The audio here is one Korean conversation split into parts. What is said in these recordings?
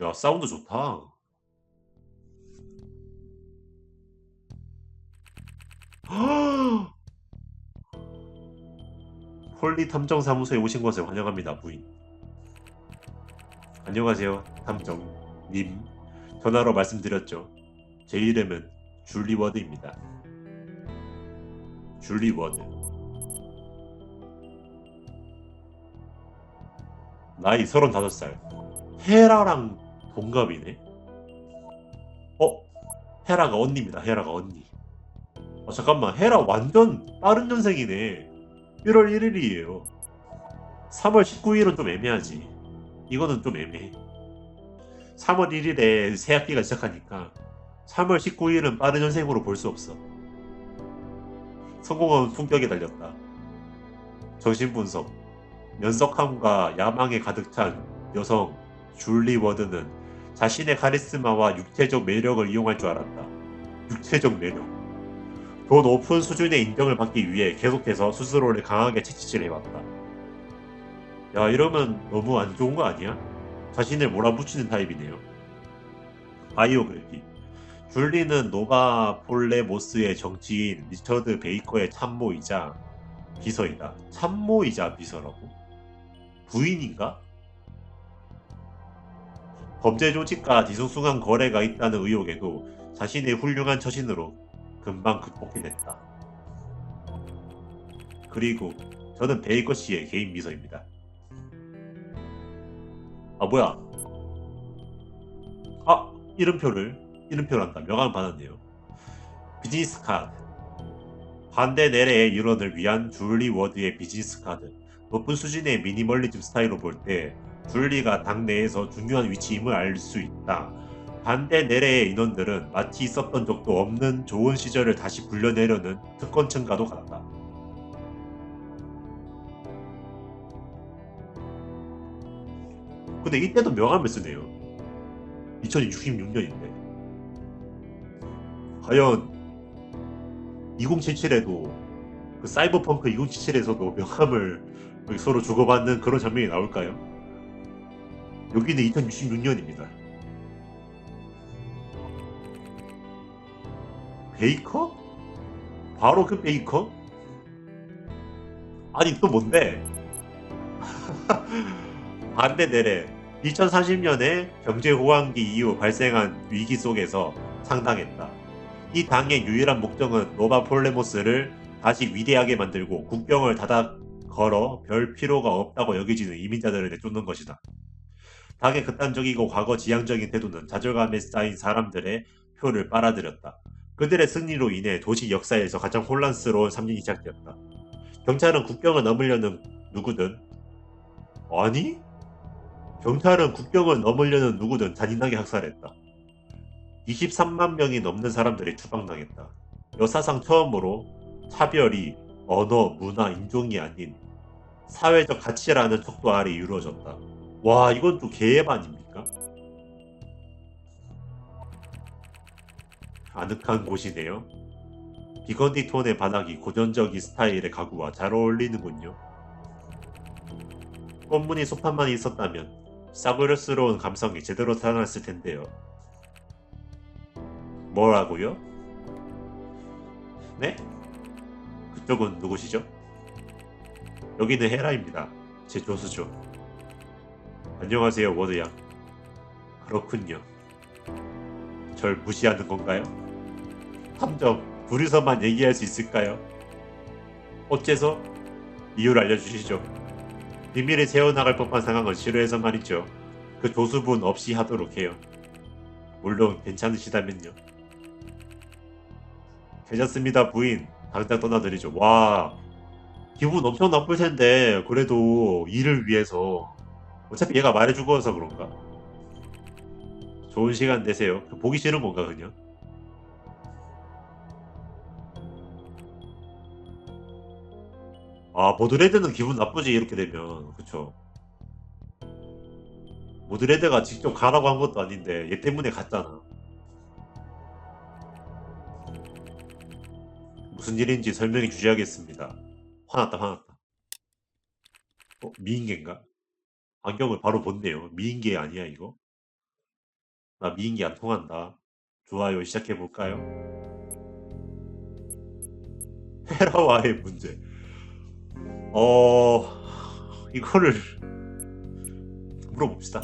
야, 사운드 좋다. 홀리 탐정 사무소에 오신 것을 환영합니다, 부인. 안녕하세요, 탐정 님. 전화로 말씀드렸죠. 제 이름은 줄리 워드입니다. 줄리 워드. 나이 35살. 헤라랑 동갑이네. 어? 헤라가 언니입니다. 헤라가 언니. 어, 잠깐만. 헤라 완전 빠른 년생이네. 1월 1일이에요. 3월 19일은 좀 애매하지. 이거는 좀 애매해. 3월 1일에 새 학기가 시작하니까 3월 19일은 빠른 년생으로 볼 수 없어. 성공은 품격에 달렸다. 정신분석. 면석함과 야망에 가득 찬 여성 줄리 워드는 자신의 카리스마와 육체적 매력을 이용할 줄 알았다. 육체적 매력. 더 높은 수준의 인정을 받기 위해 계속해서 스스로를 강하게 채찍질 해왔다. 야, 이러면 너무 안 좋은 거 아니야? 자신을 몰아붙이는 타입이네요. 바이오그래피. 줄리는 노바 폴레모스의 정치인 리처드 베이커의 참모이자 비서이다. 참모이자 비서라고? 부인인가? 범죄 조직과 뒤숭숭한 거래가 있다는 의혹에도 자신의 훌륭한 처신으로 금방 극복해냈다. 그리고 저는 베이커 씨의 개인 비서입니다. 아 뭐야? 아 이름표를 이름표란다. 명함 받았네요. 비즈니스 카드. 반대 내래의 일원을 위한 줄리 워드의 비즈니스 카드. 높은 수준의 미니멀리즘 스타일로 볼때 줄리가 당내에서 중요한 위치임을 알 수 있다. 반대 내래의 인원들은 마치 있었던 적도 없는 좋은 시절을 다시 불려내려는 특권층과도 같다. 근데 이때도 명함을 쓰네요. 2066년인데. 과연 2077에도 그 사이버펑크 2077에서도 명함을 서로 주고받는 그런 장면이 나올까요? 여기는 2066년입니다. 베이커? 바로 그 베이커? 아니 또 뭔데? 반대 내래 2040년에 경제 호황기 이후 발생한 위기 속에서 상당했다. 이 당의 유일한 목적은 노바 폴레모스를 다시 위대하게 만들고 국경을 닫아 걸어 별 필요가 없다고 여기지는 이민자들을 내쫓는 것이다. 당의 극단적이고 과거 지향적인 태도는 좌절감에 쌓인 사람들의 표를 빨아들였다. 그들의 승리로 인해 도시 역사에서 가장 혼란스러운 3년이 시작되었다. 경찰은 국경을 넘으려는 누구든 아니? 경찰은 국경을 넘으려는 누구든 잔인하게 학살했다. 23만 명이 넘는 사람들이 추방당했다. 역사상 처음으로 차별이 언어, 문화, 인종이 아닌 사회적 가치라는 척도 아래 이루어졌다. 와, 이건 또 개앱 아닙니까? 아늑한 곳이네요. 비건디 톤의 바닥이 고전적인 스타일의 가구와 잘 어울리는군요. 꽃무늬 소판만 있었다면 싸구려스러운 감성이 제대로 타나왔을 텐데요. 뭐라고요? 네? 그쪽은 누구시죠? 여기는 헤라입니다. 제 조수죠. 안녕하세요, 워드양. 그렇군요. 절 무시하는 건가요? 탐정, 둘이서만 얘기할 수 있을까요? 어째서? 이유를 알려주시죠. 비밀에 세워나갈 법한 상황을 싫어해서 말이죠. 그 조수분 없이 하도록 해요. 물론 괜찮으시다면요. 괜찮습니다, 부인. 당장 떠나드리죠. 와, 기분 엄청 나쁠 텐데, 그래도 일을 위해서. 어차피 얘가 말해 죽어서 그런가? 좋은 시간 되세요. 보기 싫은 건가, 그냥? 아, 보드레드는 기분 나쁘지, 이렇게 되면. 그쵸. 보드레드가 직접 가라고 한 것도 아닌데, 얘 때문에 갔잖아. 무슨 일인지 설명해 주셔야겠습니다. 화났다, 화났다. 어, 미인계인가? 안경을 바로 본네요. 미인계 아니야, 이거? 나 미인기 안 통한다. 좋아요, 시작해볼까요? 헤라와의 문제. 어, 이거를 물어봅시다.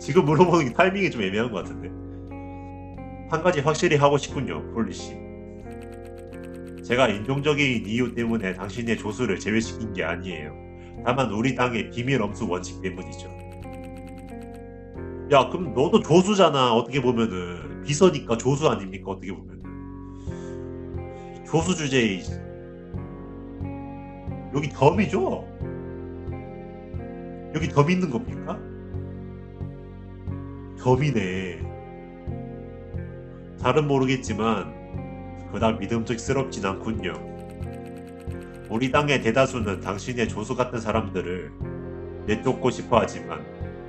지금 물어보는 게 타이밍이 좀 애매한 것 같은데. 한 가지 확실히 하고 싶군요, 폴리씨. 제가 인종적인 이유 때문에 당신의 조수를 제외시킨 게 아니에요. 다만 우리 땅의 비밀 엄수 원칙 때문이죠. 야, 그럼 너도 조수잖아. 어떻게 보면은 비서니까 조수 아닙니까? 어떻게 보면은 조수 주제에 여기 덤이죠? 여기 덤 있는 겁니까? 덤이네. 잘은 모르겠지만 그닥 믿음직스럽진 않군요. 우리 땅의 대다수는 당신의 조수 같은 사람들을 내쫓고 싶어 하지만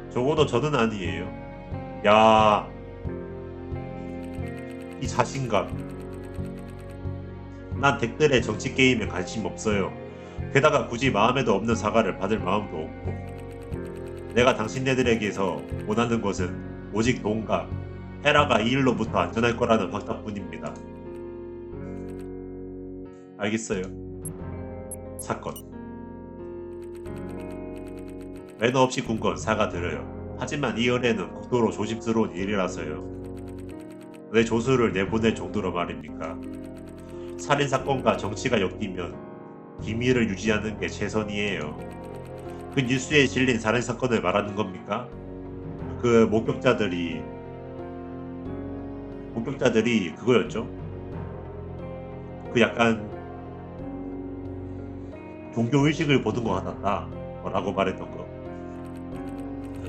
적어도 저는 아니에요. 야, 이 자신감. 난 덱들의 정치 게임에 관심 없어요. 게다가 굳이 마음에도 없는 사과를 받을 마음도 없고. 내가 당신네들에게서 원하는 것은 오직 돈과 헤라가 이 일로부터 안전할 거라는 확답뿐입니다. 알겠어요. 사건. 매너 없이 군 건 사과드려요. 하지만 이 연애는 극도로 조심스러운 일이라서요. 왜 조수를 내보낼 정도로 말입니까? 살인사건과 정치가 엮이면 기밀을 유지하는 게 최선이에요. 그 뉴스에 실린 살인사건을 말하는 겁니까? 그 목격자들이 목격자들이 그거였죠? 그 약간 종교 의식을 보는 것 같았다. 라고 말했던 거.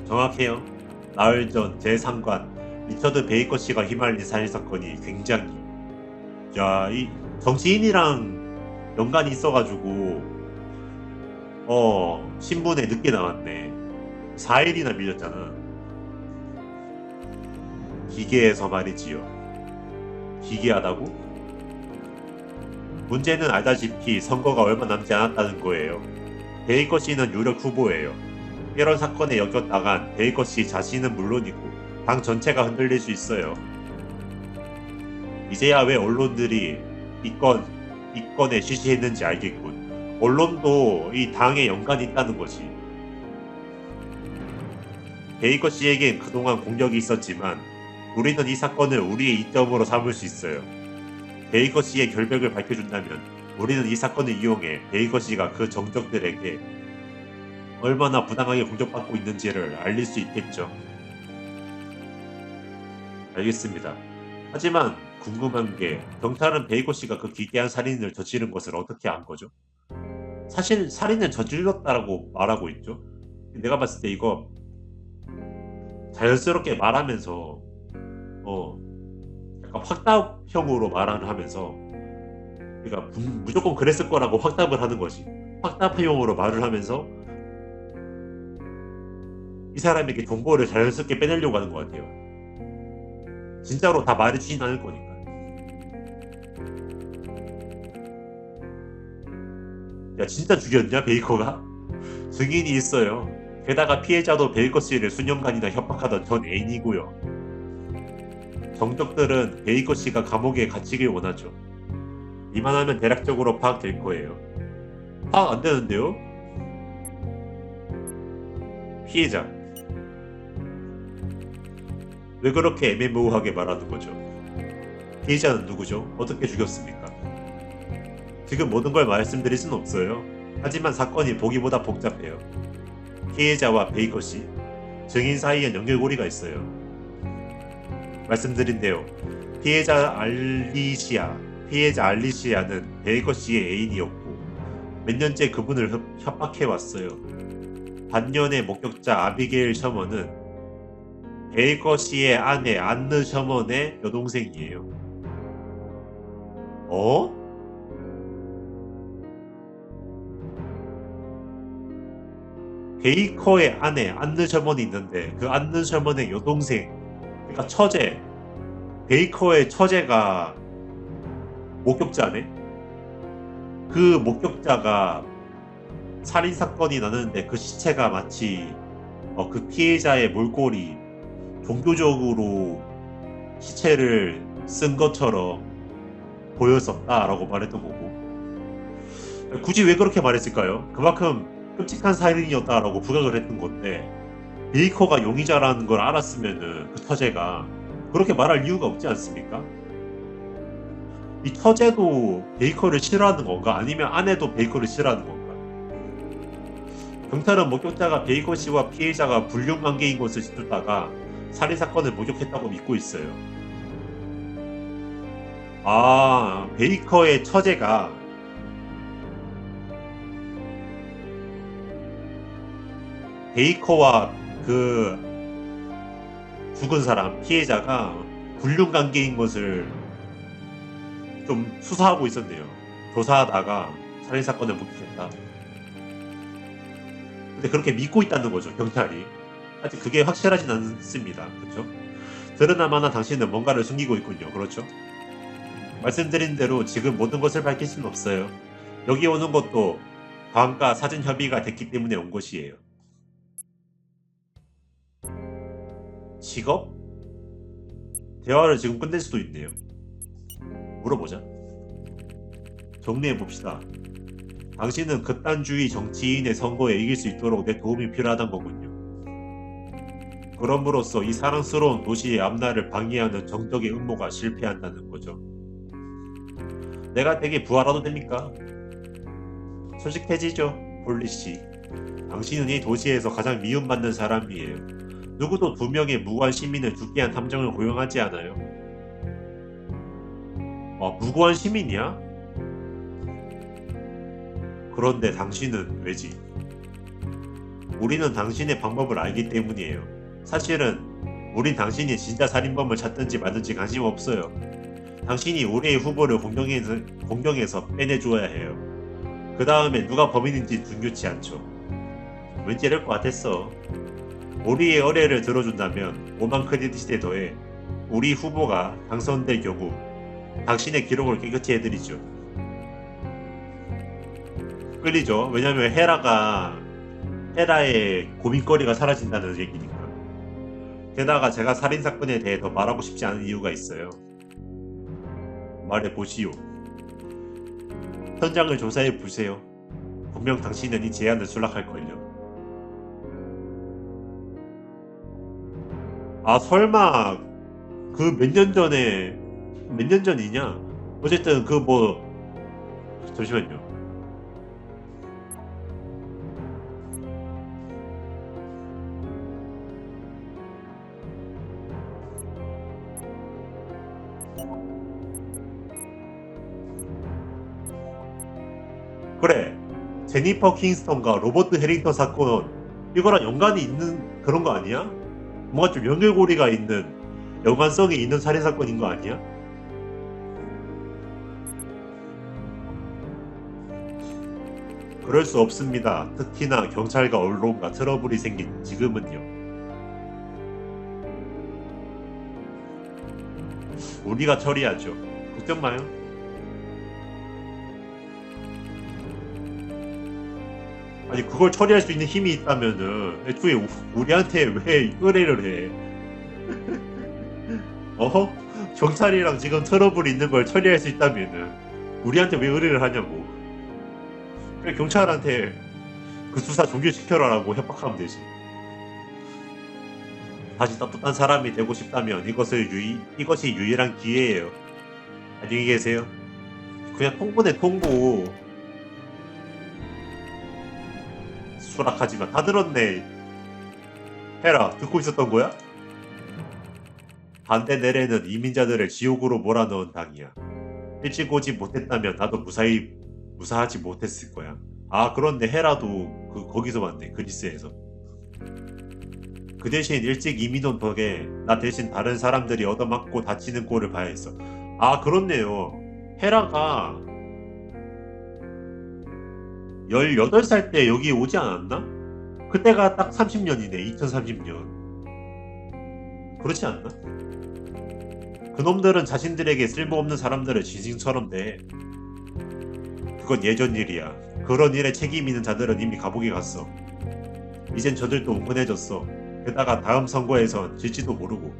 정확해요. 나흘 전 제3관 리처드 베이커 씨가 휘말린 살인 사건이 굉장히 야이 정치인이랑 연관이 있어가지고 어 신문에 늦게 나왔네. 4일이나 밀렸잖아. 기계에서 말이지요. 기괴하다고? 문제는 알다시피 선거가 얼마 남지 않았다는 거예요. 베이커 씨는 유력 후보예요. 이런 사건에 엮였다간 베이커 씨 자신은 물론이고 당 전체가 흔들릴 수 있어요. 이제야 왜 언론들이 이 건 이 건에 쉬쉬했는지 알겠군. 언론도 이 당에 연관이 있다는 거지. 베이커 씨에겐 그동안 공격이 있었지만 우리는 이 사건을 우리의 이점으로 삼을 수 있어요. 베이커 씨의 결백을 밝혀준다면 우리는 이 사건을 이용해 베이커 씨가 그 정적들에게 얼마나 부당하게 공격받고 있는지를 알릴 수 있겠죠. 알겠습니다. 하지만 궁금한 게 경찰은 베이커 씨가 그 기괴한 살인을 저지른 것을 어떻게 안 거죠? 사실 살인을 저질렀다라고 말하고 있죠. 내가 봤을 때 이거 자연스럽게 말하면서 어 약간 확답형으로 말을 하면서 그러니까 무- 무조건 그랬을 거라고 확답을 하는 거지. 확답형으로 말을 하면서 이 사람에게 정보를 자연스럽게 빼내려고 하는 것 같아요. 진짜로 다 말해주진 않을 거니까. 야 진짜 죽였냐 베이커가? 증인이 있어요. 게다가 피해자도 베이커 씨를 수년간이나 협박하던 전 애인이고요. 정적들은 베이커 씨가 감옥에 갇히길 원하죠. 이만 하면 대략적으로 파악될 거예요. 파악 안 되는데요? 피해자. 왜 그렇게 애매모호하게 말하는 거죠? 피해자는 누구죠? 어떻게 죽였습니까? 지금 모든 걸 말씀드릴 순 없어요. 하지만 사건이 보기보다 복잡해요. 피해자와 베이커 씨, 증인 사이엔 연결고리가 있어요. 말씀드린대요. 피해자 알리시아, 피해자 알리시아는 베이커 씨의 애인이었고 몇 년째 그분을 협- 협박해 왔어요. 반년의 목격자 아비게일 셔먼은 베이커 씨의 아내 안느 셔먼의 여동생이에요. 어? 베이커의 아내 안느 셔먼이 있는데 그 안느 셔먼의 여동생 그러니까 처제 베이커의 처제가 목격자네. 그 목격자가 살인 사건이 나는데 그 시체가 마치 어, 그 피해자의 몰골이 종교적으로 시체를 쓴 것처럼 보였었다라고 말했던 거고 굳이 왜 그렇게 말했을까요? 그만큼 끔찍한 살인이었다라고 부각을 했던 건데 베이커가 용의자라는 걸 알았으면은 그 처제가 그렇게 말할 이유가 없지 않습니까? 이 처제도 베이커를 싫어하는 건가? 아니면 아내도 베이커를 싫어하는 건가? 경찰은 목격자가 베이커 씨와 피해자가 불륜 관계인 것을 짓다가 살인 사건을 목격했다고 믿고 있어요. 아, 베이커의 처제가 베이커와 그 죽은 사람 피해자가 불륜 관계인 것을 좀 수사하고 있었네요. 조사하다가 살인 사건을 목격했다. 근데 그렇게 믿고 있다는 거죠 경찰이. 아직 그게 확실하진 않습니다. 그렇죠? 드러나마나 당신은 뭔가를 숨기고 있군요. 그렇죠? 말씀드린 대로 지금 모든 것을 밝힐 수는 없어요. 여기 오는 것도 다음과 사전 협의가 됐기 때문에 온 것이에요. 직업? 대화를 지금 끝낼 수도 있네요. 물어보자. 정리해 봅시다. 당신은 극단주의 정치인의 선거에 이길 수 있도록 내 도움이 필요하단 거군요. 그럼으로써 이 사랑스러운 도시의 앞날을 방해하는 정적의 음모가 실패한다는 거죠. 내가 되게 부활하도 됩니까? 솔직해지죠, 폴리 씨. 당신은 이 도시에서 가장 미움받는 사람이에요. 누구도 두 명의 무고한 시민을 죽게 한 탐정을 고용하지 않아요. 아, 무고한 시민이야? 그런데 당신은 왜지? 우리는 당신의 방법을 알기 때문이에요. 사실은 우린 당신이 진짜 살인범을 찾든지 말든지 관심 없어요. 당신이 우리의 후보를 공경에서, 공경에서 빼내줘야 해요. 그 다음에 누가 범인인지 중요치 않죠. 왠지 이럴 것 같았어. 우리의 의뢰를 들어준다면 5만 크레딧에 더해 우리 후보가 당선될 경우 당신의 기록을 깨끗이 해드리죠. 끌리죠. 왜냐면 헤라가 헤라의 고민거리가 사라진다는 얘기니까. 게다가 제가 살인 사건에 대해 더 말하고 싶지 않은 이유가 있어요. 말해 보시오. 현장을 조사해 보세요. 분명 당신은 이 제안을 수락할 걸요. 아 설마 그 몇 년 전에 몇 년 전이냐? 어쨌든 그 뭐 잠시만요. 그래 제니퍼 킹스턴과 로버트 해링턴 사건 이거랑 연관이 있는 그런 거 아니야? 뭔가 좀 연결고리가 있는 연관성이 있는 살인 사건인 거 아니야? 그럴 수 없습니다. 특히나 경찰과 언론과 트러블이 생긴 지금은요. 우리가 처리하죠. 걱정 마요. 아니 그걸 처리할 수 있는 힘이 있다면은 애초에 우- 우리한테 왜 의뢰를 해? 어허? 경찰이랑 지금 트러블이 있는 걸 처리할 수 있다면은 우리한테 왜 의뢰를 하냐고. 그냥 경찰한테 그 수사 종결시켜라라고 협박하면 되지. 다시 떳떳한 사람이 되고 싶다면 이것을 유이, 이것이 유일한 기회예요. 안녕히 계세요. 그냥 통보네 통보. 수락하지만 다 들었네. 해라 듣고 있었던 거야? 반대 내래는 이민자들을 지옥으로 몰아넣은 당이야. 일찍 오지 못했다면 나도 무사히 무사하지 못했을 거야. 아 그런데 헤라도 그 거기서 왔네 그리스에서. 그 대신 일찍 이민 온 덕에 나 대신 다른 사람들이 얻어맞고 다치는 꼴을 봐야 했어. 아 그렇네요. 헤라가 18살 때 여기 오지 않았나? 그때가 딱 30년이네. 2030년. 그렇지 않나? 그놈들은 자신들에게 쓸모없는 사람들을 진심처럼 대. 그건 예전 일이야. 그런 일에 책임 있는 자들은 이미 감옥에 갔어. 이젠 저들도 온건해졌어. 게다가 다음 선거에선 질지도 모르고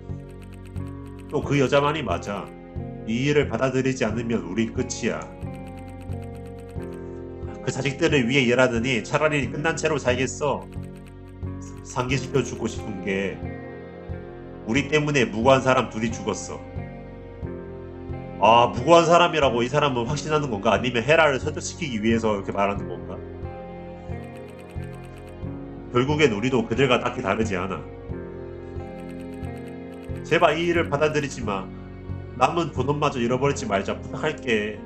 또 그 여자 말이 맞아 이 일을 받아들이지 않으면 우린 끝이야 그 자식들을 위해 일하느니 차라리 끝난 채로 살겠어 상기시켜 주고 싶은 게 우리 때문에 무고한 사람 둘이 죽었어 아 무고한 사람이라고 이 사람은 확신하는 건가 아니면 헤라를 설득시키기 위해서 이렇게 말하는 건가 결국엔 우리도 그들과 딱히 다르지 않아. 제발 이 일을 받아들이지 마. 남은 본업마저 잃어버리지 말자 부탁할게.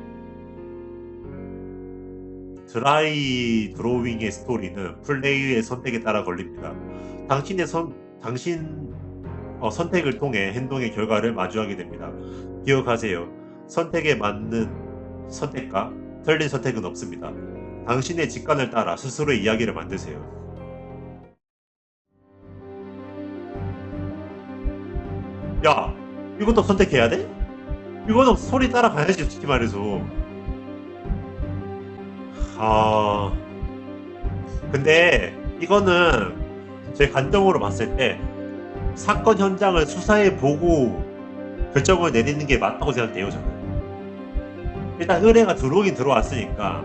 드라이 드로잉의 스토리는 플레이의 선택에 따라 걸립니다. 당신의 선 당신 어, 선택을 통해 행동의 결과를 마주하게 됩니다. 기억하세요. 선택에 맞는 선택과 틀린 선택은 없습니다. 당신의 직관을 따라 스스로의 이야기를 만드세요. 야, 이것도 선택해야 돼? 이거는 소리 따라가야지, 솔직히 말해서. 아, 근데 이거는 제 관점으로 봤을 때 사건 현장을 수사해 보고 결정을 내리는 게 맞다고 생각해요, 저는. 일단 의뢰가 들어오긴 들어왔으니까.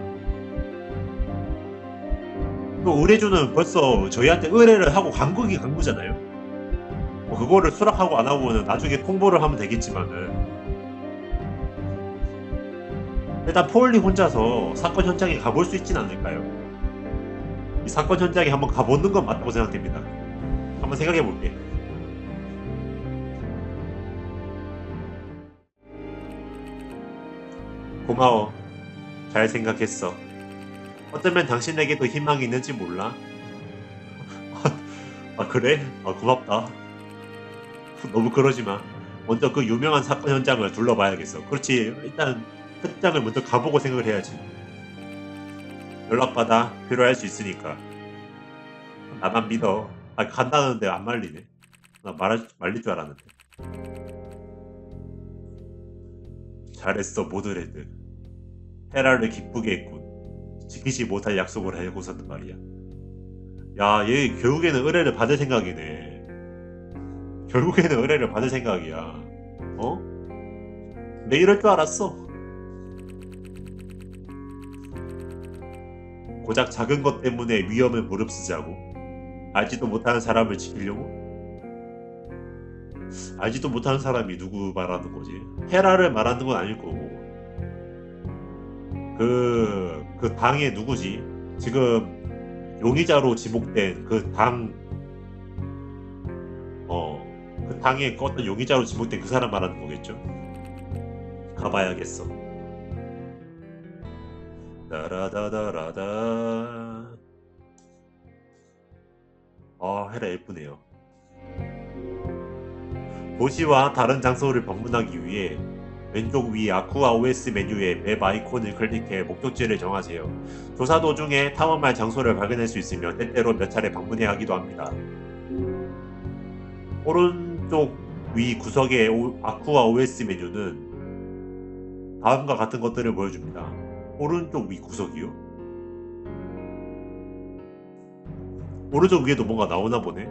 또 의뢰주는 벌써 저희한테 의뢰를 하고 간 거기 간 거잖아요. 뭐 그거를 수락하고 안 하고는 나중에 통보를 하면 되겠지만은 일단 폴리 혼자서 사건 현장에 가볼 수 있진 않을까요? 이 사건 현장에 한번 가보는 건 맞다고 생각됩니다. 한번 생각해 볼게. 고마워. 잘 생각했어. 어쩌면 당신에게도 희망이 있는지 몰라. 아 그래? 아 고맙다. 너무 그러지 마. 먼저 그 유명한 사건 현장을 둘러봐야겠어. 그렇지. 일단 현장을 먼저 가보고 생각을 해야지. 연락받아. 필요할 수 있으니까. 나만 믿어. 아, 간다는데 안 말리네. 나 말할, 말릴 줄 알았는데. 잘했어, 모드레드. 헤라를 기쁘게 했군. 지키지 못할 약속을 하고서는 말이야. 야, 얘 결국에는 의뢰를 받을 생각이네. 결국에는 의뢰를 받을 생각이야. 어? 내 이럴 줄 알았어. 고작 작은 것 때문에 위험을 무릅쓰자고. 알지도 못하는 사람을 지키려고? 알지도 못하는 사람이 누구 말하는 거지? 헤라를 말하는 건 아닐 거고. 그, 그 당의 누구지? 지금 용의자로 지목된 그 당, 어, 그 당에 어떤 용의자로 지목된 그 사람 말하는 거겠죠? 가봐야겠어. 따라다다라다. 아, 헤라 예쁘네요. 도시와 다른 장소를 방문하기 위해 왼쪽 위 아쿠아 OS 메뉴의 맵 아이콘을 클릭해 목적지를 정하세요. 조사 도중에 탐험할 장소를 발견할 수 있으며 때때로 몇 차례 방문해야 하기도 합니다. 오른쪽 위 구석의 오- 아쿠아 OS 메뉴는 다음과 같은 것들을 보여줍니다. 오른쪽 위 구석이요? 오른쪽 위에도 뭔가 나오나 보네.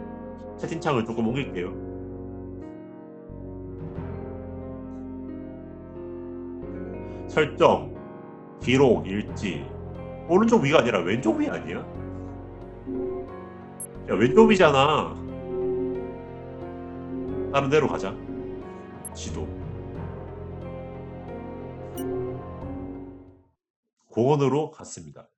채팅창을 조금 옮길게요. 설정, 기록, 일지. 오른쪽 위가 아니라 왼쪽 위 아니야? 야, 왼쪽 위잖아. 다른 데로 가자. 지도. 공원으로 갔습니다.